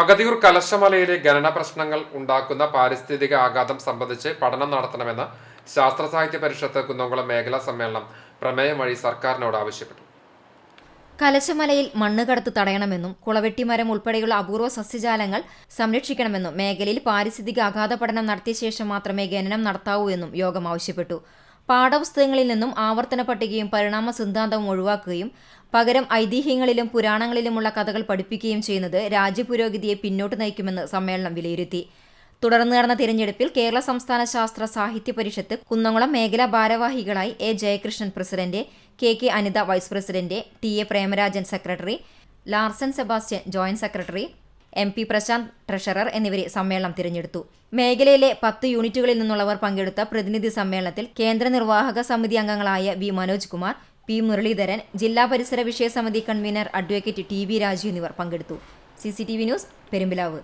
അഗതിയൂർ കലശമലയിലെ ഖനന പ്രശ്നങ്ങൾ ഉണ്ടാക്കുന്ന പാരിസ്ഥിതിക ആഘാതം സംബന്ധിച്ച് പഠനം നടത്തണമെന്ന് ശാസ്ത്ര സാഹിത്യ പരിഷത്ത് കുന്നംകുളം മേഖലാ സമ്മേളനം പ്രമേയം വഴി സർക്കാരിനോട് ആവശ്യപ്പെട്ടു. കലശമലയിൽ മണ്ണ് കടത്ത് തടയണമെന്നും കുളവെട്ടിമരം ഉൾപ്പെടെയുള്ള അപൂർവ സസ്യജാലങ്ങൾ സംരക്ഷിക്കണമെന്നും മേഖലയിൽ പാരിസ്ഥിതിക ആഘാത പഠനം നടത്തിയ ശേഷം മാത്രമേ ഖനനം നടത്താവൂ എന്നും യോഗം ആവശ്യപ്പെട്ടു. പാഠപുസ്തകങ്ങളിൽ നിന്നും ആവർത്തന പട്ടികയും പരിണാമ സിദ്ധാന്തവും ഒഴിവാക്കുകയും പകരം ഐതിഹ്യങ്ങളിലും പുരാണങ്ങളിലുമുള്ള കഥകൾ പഠിപ്പിക്കുകയും ചെയ്യുന്നത് രാജ്യപുരോഗതിയെ പിന്നോട്ട് നയിക്കുമെന്ന് സമ്മേളനം വിലയിരുത്തി. തുടർന്ന് നടന്ന തിരഞ്ഞെടുപ്പിൽ കേരള സംസ്ഥാന ശാസ്ത്ര സാഹിത്യ പരിഷത്ത് കുന്നംകുളം മേഖലാ ഭാരവാഹികളായി A Jayakrishnan president K K Anitha vice president T A Premarajan secretary Larsen Sebastian joint secretary M P Prashanth treasurer എന്നിവരെ സമ്മേളനം തിരഞ്ഞെടുത്തു. മേഖലയിലെ പത്ത് യൂണിറ്റുകളിൽ നിന്നുള്ളവർ പങ്കെടുത്ത പ്രതിനിധി സമ്മേളനത്തിൽ കേന്ദ്ര നിർവാഹക സമിതി അംഗങ്ങളായ വി മനോജ് കുമാർ പി മുരളീധരൻ ജില്ലാ പരിസര വിഷയ സമിതി convener advocate T V Raju എന്നിവർ പങ്കെടുത്തു. C news Perumpilavu.